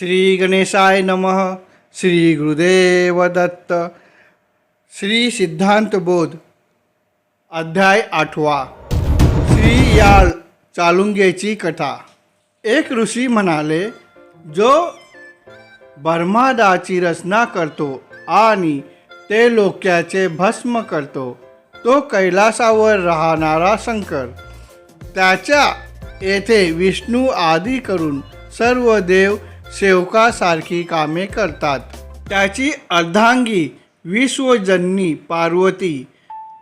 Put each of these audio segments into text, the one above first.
श्री गणेशाय नमः श्री गुरुदेव दत्त। श्री सिद्धांत बोध अध्याय आठवा। श्री याळ चालुंगेची कथा। एक ऋषी म्हणाले जो बर्मादाची रचना करतो आणि ते लोक्याचे भस्म करतो तो कैलासावर राहणारा शंकर. त्याच्या येथे विष्णू आदी करून सर्व देव सेवकासारखी कामे करतात. त्याची अर्धांगी विश्वजननी पार्वती.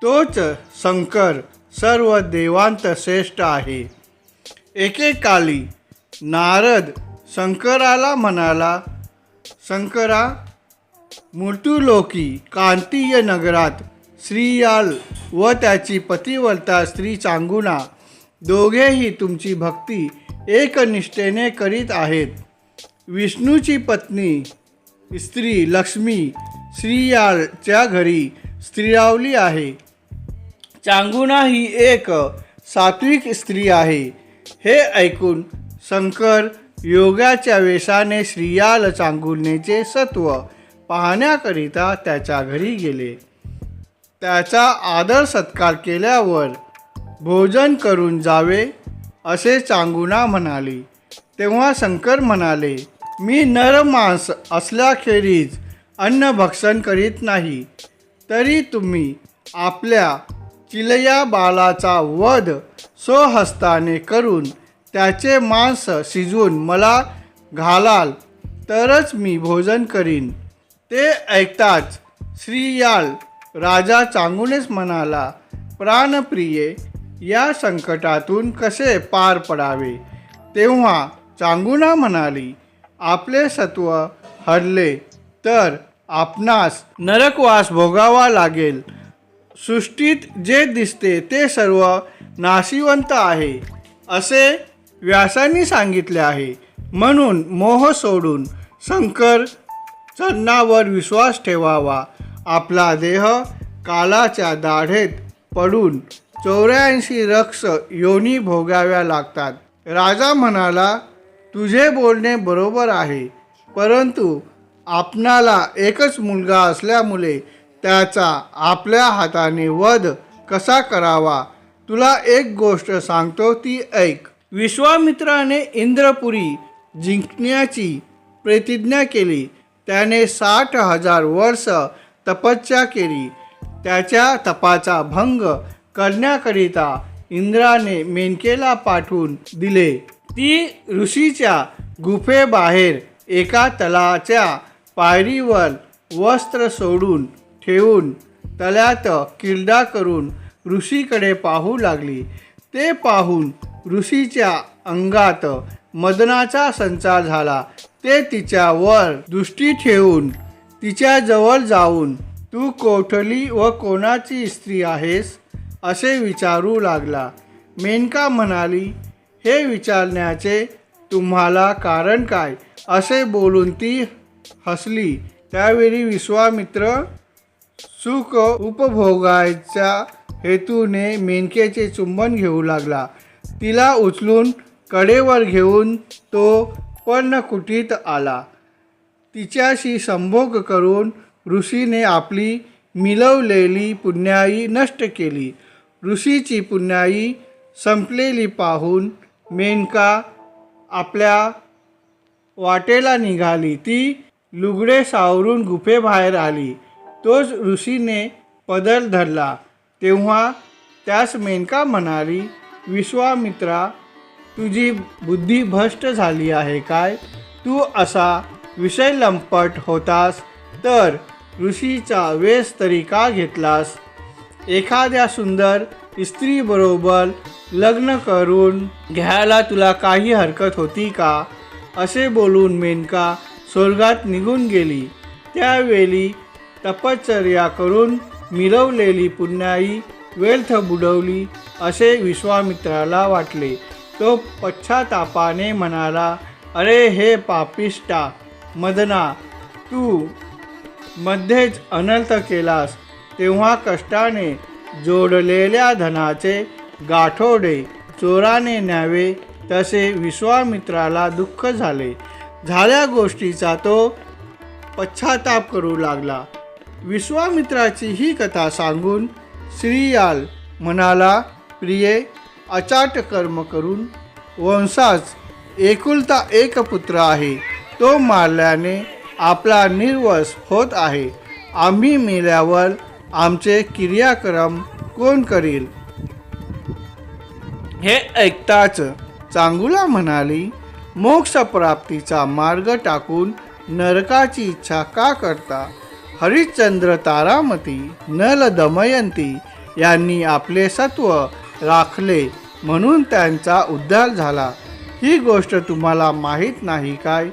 तोच शंकर सर्व देवांत श्रेष्ठ आहे. एकेकाली नारद शंकराला म्हणाला शंकरा मृत्यूलोकी कांतीय नगरात श्रीयाल व त्याची पतिव्रता स्त्री चांगुना. दोघेही तुमची भक्ती एकनिष्ठेने करीत आहेत. विष्णूची पत्नी स्त्री लक्ष्मी श्रीयालच्या घरी स्त्रीरावली आहे. चांगुना ही एक सात्विक स्त्री आहे. हे ऐकून शंकर योगाच्या वेशाने श्रीयाल चांगुलनेचे सत्व पाहण्याकरिता त्याच्या घरी गेले. त्याचा आदर सत्कार केल्यावर भोजन करून जावे असे चांगुना म्हणाली. तेव्हा शंकर म्हणाले मी नरमांस असल्याखेरीज अन्न भक्षण करीत नाही तरी तुम्ही आपल्या चिलया बालाचा वध स्वहस्ताने करून त्याचे मांस शिजवून मला घालाल तरच मी भोजन करीन. ते ऐकताच श्रीयाल राजा चांगुनेच म्हणाला प्राणप्रिये या संकटातून कसे पार पडावे? तेव्हा चांगुना म्हणाली आपले सत्व हरले तर आपणास नरकवास भोगावा लागेल. सृष्टीत जे दिसते ते सर्व नाशिवंत आहे असे व्यासांनी सांगितले आहे. म्हणून मोह सोडून शंकर चरणावर विश्वास ठेवावा. आपला देह कालाच्या दाढेत पडून चौऱ्याऐंशी रक्ष योनी भोगाव्या लागतात. राजा म्हणाला तुझे बोलणे बरोबर आहे. परंतु आपणाला एकच मुलगा असल्यामुळे त्याचा आपल्या हाताने वध कसा करावा? तुला एक गोष्ट सांगतो ती ऐक. विश्वामित्राने इंद्रपुरी जिंकण्याची प्रतिज्ञा केली. त्याने साठ हजार वर्ष तपस्या केली. त्याच्या तपाचा भंग करण्याकरिता इंद्राने मेनकेला पाठवून दिले. ती ऋषीच्या गुफेबाहेर एका तलाच्या पायरीवर वस्त्र सोडून ठेवून तल्यात किरडा करून ऋषीकडे पाहू लागली. ते पाहून ऋषीच्या अंगात मदनाचा संचार झाला. ते तिच्यावर दृष्टी ठेवून तिच्याजवळ जाऊन तू कोठली व कोणाची स्त्री आहेस? असे विचारू लागला. मेनका म्हणाली हे विचारण्याचे तुम्हाला कारण काय? असे बोलून ती हसली. त्यावेळी विश्वामित्र सुख उपभोगायच्या हेतूने मेनकेचे चुंबन घेऊ लागला. तिला उचलून कडेवर घेऊन तो पर्णकुटीत आला. तिच्याशी संभोग करून ऋषीने आपली मिळवलेली पुण्याई नष्ट केली. ऋषीची पुण्याई संपलेली पाहून मेनका आपल्या वाटेला निघाली. ती लुगडे सावरून गुफेबाहेर आली. तोच ऋषीने पदर धरला. तेव्हा त्यास मेनका म्हणाली विश्वामित्रा तुझी बुद्धी भ्रष्ट झाली आहे काय? तू असा विषय लंपट होतास तर ऋषीचा वेश तरी का घेतलास? एखाद्या सुंदर स्त्रीबरोबर लग्न करून घ्यायला तुला काही हरकत होती का? असे बोलून मेनका स्वर्गात निघून गेली. त्यावेळी तपश्चर्या करून मिळवलेली पुण्याई व्यर्थ बुडवली असे विश्वामित्राला वाटले. तो पश्चातापाने म्हणाला अरे हे पापिष्टा मदना तू मध्येच अनर्थ केलास. तेव्हा कष्टाने जोडलेल्या धनाचे गाठोडे चोराने न्यावे तसे विश्वामित्राला दुःख झाले. झाल्या गोष्टीचा तो पश्चाताप करू लागला. विश्वामित्राची ही कथा सांगून श्रीयाल म्हणाला प्रिये अचाट कर्म करून वंशास एकुलता एक पुत्र आहे. तो मारल्याने आपला निर्वस होत आहे. आम्ही मेल्यावर आमचे क्रियाक्रम कोण करील? हे ऐकताच चांगुला म्हणाली मोक्षप्राप्तीचा मार्ग टाकून नरकाची इच्छा का करता? हरिश्चंद्र तारामती नल दमयंती यांनी आपले सत्व राखले म्हणून त्यांचा उद्धार झाला. ही गोष्ट तुम्हाला माहीत नाही काय?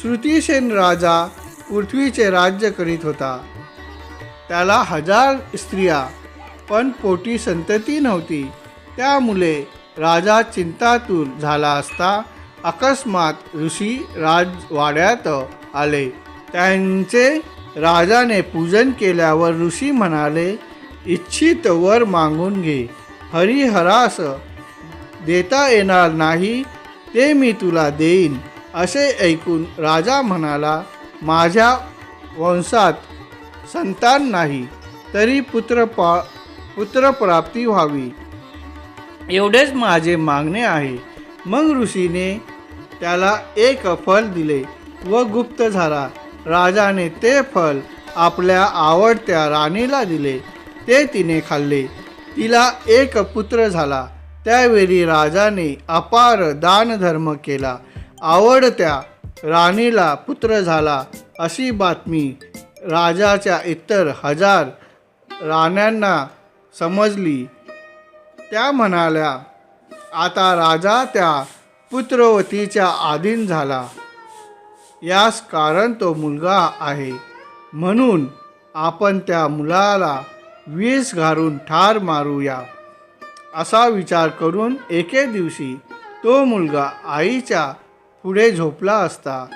श्रुतिसेन राजा पृथ्वीचे राज्य करीत होता. त्याला हजार स्त्रिया पण पोटी संतती नव्हती. त्यामुळे राजा चिंतातूर झाला असता अकस्मात ऋषी राजवाड्यात आले. त्यांचे राजाने पूजन केल्यावर ऋषी म्हणाले इच्छित वर मागून घे. हरिहरास देता येणार नाही ते मी तुला देईन. असे ऐकून राजा म्हणाला माझ्या वंशात संतान नाही तरी पुत्र पा पुत्रप्राप्ती व्हावी. एवढेच माझे मागणे आहे. मग ऋषीने त्याला एक फल दिले व गुप्त झाला. राजाने ते फल आपल्या आवडत्या राणीला दिले. ते तिने खाल्ले. तिला एक पुत्र झाला. त्यावेळी राजाने अपार दानधर्म केला. आवडत्या राणीला पुत्र झाला अशी बातमी राजाच्या इतर हजार राण्यांना समजली. त्या म्हणाल्या आता राजा त्या पुत्रवतीच्या आधीन झाला. यास कारण तो मुलगा आहे. म्हणून आपण त्या मुलाला वीस घालून ठार मारूया. असा विचार करून एके दिवशी तो मुलगा आईच्या पुढे झोपला असता.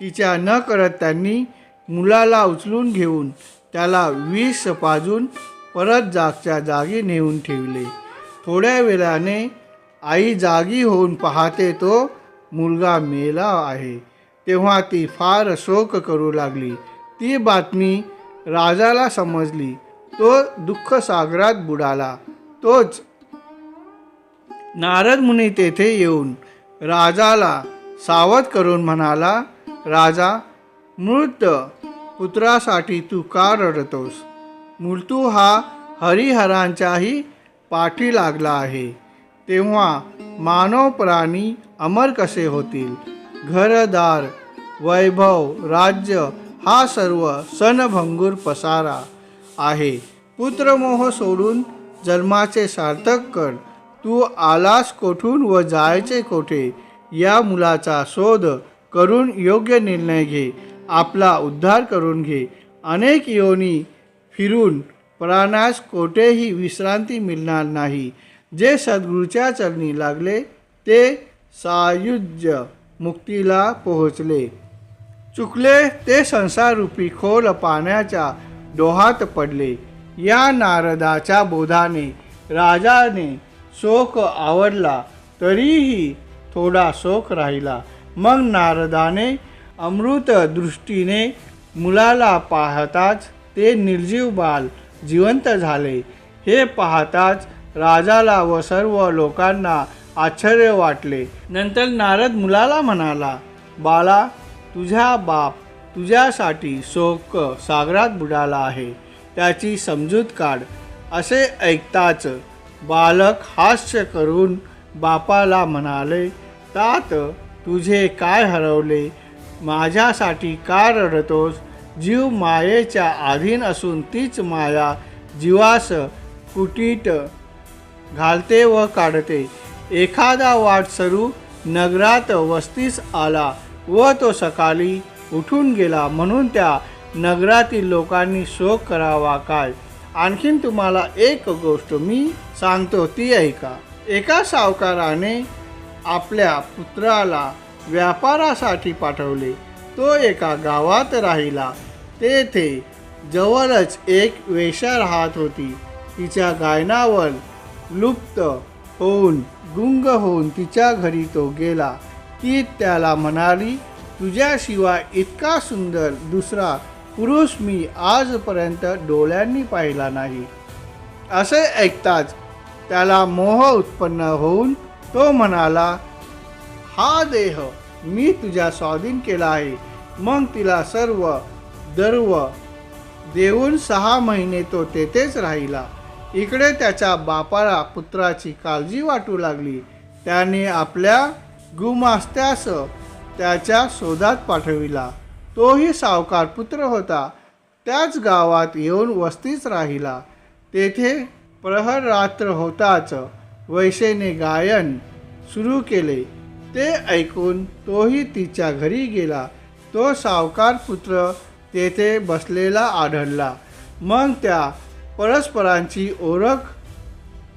तिच्या न करत त्यांनी मुलाला उचलून घेऊन त्याला विष पाजून परत जागच्या जागी नेऊन ठेवले. थोड्या वेळाने आई जागी होऊन पाहते तो मुलगा मेला आहे. तेव्हा ती फार शोक करू लागली. ती बातमी राजाला समजली. तो दुःख सागरात बुडाला. तोच नारद मुनी तेथे येऊन राजाला सावध करून म्हणाला राजा मृत पुत्रासाठी तू का रडतोस? मृत्यू हा हरिहरांच्याही पाठी लागला आहे. तेव्हा मानव प्राणी अमर कसे होतील? घरदार वैभव राज्य हा सर्व सणभंगूर पसारा आहे. पुत्रमोह सोडून जन्माचे सार्थक कर. तू आलास कोठून व जायचे कोठे? या मुलाचा शोध करून योग्य निर्णय घे. आपला उद्धार करून घे. अनेक योनी फिरून प्राणास कोठेही विश्रांती मिळणार नाही. जे सद्गुरूच्या चरणी लागले ते सायुज्य मुक्तीला पोहोचले. चुकले ते संसाररूपी खोल पाण्याच्या डोहात पडले. या नारदाच्या बोधाने राजाने शोक आवडला तरीही थोडा शोक राहिला. मग नारदाने अमृत दृष्टीने मुलाला पाहताच ते निर्जीव बाल जिवंत झाले. हे पाहताच राजाला व सर्व लोकांना आश्चर्य वाटले. नंतर नारद मुलाला म्हणाला बाळा तुझ्या बाप तुझ्यासाठी शोक सागरात बुडाला आहे. त्याची समजूत काढ. असे ऐकताच बालक हास्य करून बापाला म्हणाले तात तुझे काय हरवले? माझ्यासाठी का रडतोस? जीव मायेच्या अधीन असून तीच माया जीवास कुटीट घालते व काढते. एखादा वाटसरू नगरात वस्तीस आला व तो सकाळी उठून गेला म्हणून त्या नगरातील लोकांनी शोक करावा काय? आणखीन तुम्हाला एक गोष्ट मी सांगतो ती ऐका. एका सावकाराने आपल्या पुत्राला व्यापारासाठी पाठवले. तो एका गावात राहिला. तेथे जवळच एक वेशा राहत होती. तिच्या गायनावर लुप्त होऊन गुंग होऊन तिच्या घरी तो गेला. ती त्याला म्हणाली तुझ्याशिवाय इतका सुंदर दुसरा पुरुष मी आजपर्यंत डोळ्यांनी पाहिला नाही. असे ऐकताच त्याला मोह उत्पन्न होऊन तो म्हणाला हा देह मी तुझ्या स्वाधीन केला आहे. मग तिला सर्व दर्व देऊन सहा महिने तो तेथेच राहिला. इकडे त्याच्या बापाला पुत्राची काळजी वाटू लागली. त्याने आपल्या गुमास्त्यास त्याच्या शोधात पाठविला. तोही सावकार पुत्र होता. त्याच गावात येऊन वस्तीच राहिला. तेथे प्रहर रात्र होताच. वैशेने गायन सुरू केले. ते ऐकून तोही तिच्या घरी गेला. तो सावकार पुत्र तेथे बसलेला आढळला. मग त्या परस्परांची ओळख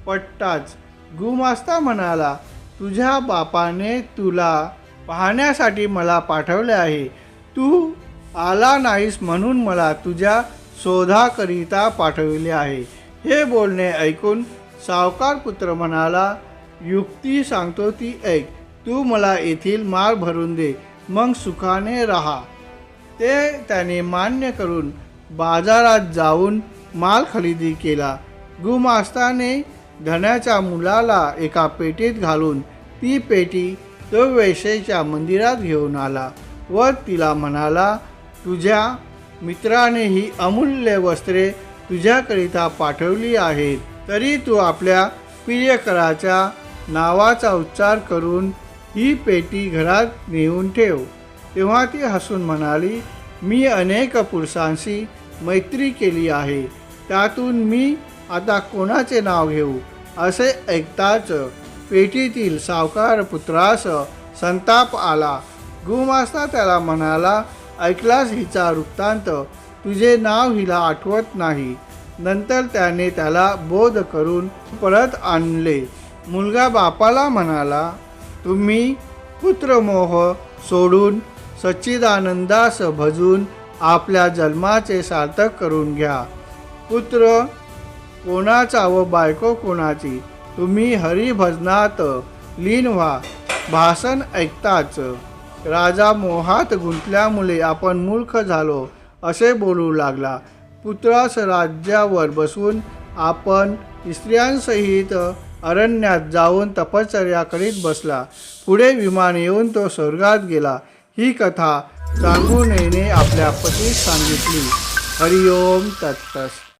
पटताच गुमास्ता म्हणाला तुझ्या बापाने तुला पाहण्यासाठी मला पाठवले आहे. तू आला नाहीस म्हणून मला तुझ्या शोधाकरिता पाठविले आहे. हे बोलणे ऐकून सावकार पुत्र म्हणाला युक्ती सांगतो ती ऐक. तू मला येथील मार भरून दे. मग सुखाने राहा. ते त्याने मान्य करून बाजारात जाऊन माल खरेदी केला. गुमास्ताने धन्याच्या मुलाला एका पेटीत घालून ती पेटी तो वैशेच्या मंदिरात घेऊन आला व तिला म्हणाला तुझ्या मित्राने ही अमूल्य वस्त्रे तुझ्याकरिता पाठवली आहेत. तरी तू आपल्या प्रियकराच्या नावाचा उच्चार करून ही पेटी घरात नेऊन ठेव. तेव्हा ती हसून म्हणाली मी अनेक पुरुषांशी मैत्री केली आहे. त्यातून मी आता कोणाचे नाव घेऊ असे ऐकताच पेटीतील सावकार पुत्रास संताप आला. गुमास्ता त्याला म्हणाला ऐकलास हिचा वृत्तांत? तुझे नाव हिला आठवत नाही नंतर त्याने त्याला बोध करून परत आणले. मुलगा बापाला म्हणाला तुम्ही पुत्रमोह सोडून सच्चिदानंदास भजून आपल्या जन्माचे सार्थक करून घ्या. पुत्र कोणाचा व बायको कोणाची तुम्ही हरिभजनात लीन व्हा. भाषण ऐकताच. राजा मोहात गुंतल्यामुळे आपण मूर्ख झालो असे बोलू लागला. पुत्रास राज्यावर बसून आपण स्त्रियांसहित अरण्यात जाऊन तपश्चर्या करीत बसला. पुढे विमान येऊन तो स्वर्गात गेला. ही कथा सांगून नेने आपल्या पतीस सांगितली. हरिओम तत्तस.